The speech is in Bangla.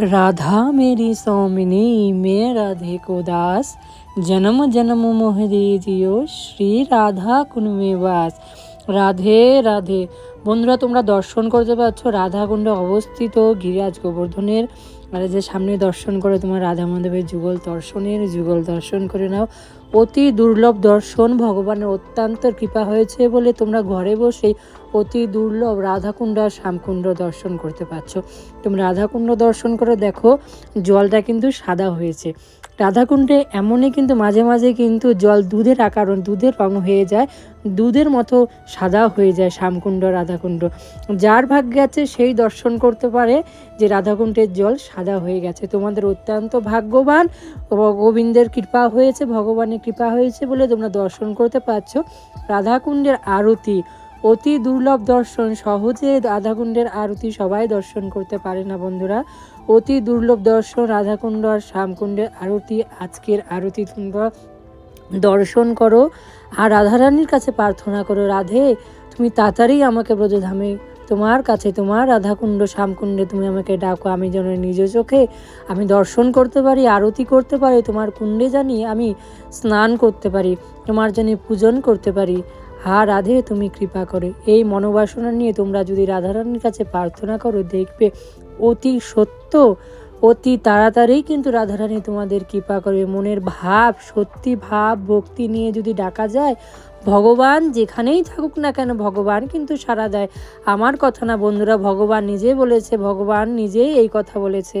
राधा मेरी सौमिनी मैं राधे को दास जन्म जन्म मोह दे दियो श्री राधा कुन में वास রাধে রাধে। বন্ধুরা, তোমরা দর্শন করতে পারছ রাধাকুণ্ডে অবস্থিত গিরিরাজ গোবর্ধনের। আর যে সামনে দর্শন করে তোমার রাধা মাধবের যুগল দর্শনের, যুগল দর্শন করে নাও। অতি দুর্লভ দর্শন, ভগবানের অত্যন্ত কৃপা হয়েছে বলে তোমরা ঘরে বসেই অতি দুর্লভ রাধাকুণ্ড আর শ্যামকুণ্ড দর্শন করতে পারছ। তুমি রাধাকুণ্ড দর্শন করে দেখো, জলটা কিন্তু সাদা হয়েছে। রাধাকুণ্ডে এমনই কিন্তু মাঝে মাঝে কিন্তু জল দুধের আকার দুধের রং হয়ে যায়, দুধের মতো সাদা হয়ে যায় শ্যামকুণ্ড, রাধাকুণ্ড। যার ভাগ্যে আছে সেই দর্শন করতে পারে যে রাধাকুণ্ডের জল সাদা হয়ে গেছে। তোমাদের অত্যন্ত ভাগ্যবান গোবিন্দের কৃপা হয়েছে, ভগবানের কৃপা হয়েছে বলে তোমরা দর্শন করতে পারছ। রাধাকুণ্ডের আরতি অতি দুর্লভ দর্শন, সহজে রাধাকুণ্ডের আরতি সবাই দর্শন করতে পারে না বন্ধুরা। অতি দুর্লভ দর্শন, রাধাকুণ্ড আর শ্যামকুণ্ডের আরতি, আজকের আরতি তোমরা দর্শন করো। আর রাধারানীর কাছে প্রার্থনা করো, রাধে, তুমি তাড়াতাড়ি আমাকে ব্রজধামে, তোমার কাছে তোমার রাধাকুণ্ড, শ্যামকুণ্ডে তুমি আমাকে ডাকো, আমি যেন নিজ চোখে আমি দর্শন করতে পারি, আরতি করতে পারি, তোমার কুণ্ডে জানি আমি স্নান করতে পারি, তোমার জানি পূজন করতে পারি। হা রাধে, তুমি কৃপা করে। এই মনোবাসনা নিয়ে তোমরা যদি রাধারানীর কাছে প্রার্থনা করো, দেখবে অতি সত্য, অতি তাড়াতাড়ি কিন্তু রাধারানী তোমাদের কৃপা করবে। মনের ভাব, সত্যি ভাব, ভক্তি নিয়ে যদি ডাকা যায়, ভগবান যেখানেই থাকুক না কেন, ভগবান কিন্তু সাড়া দেয়। আমার কথা না বন্ধুরা, ভগবান নিজে বলেছে, ভগবান নিজেই এই কথা বলেছে।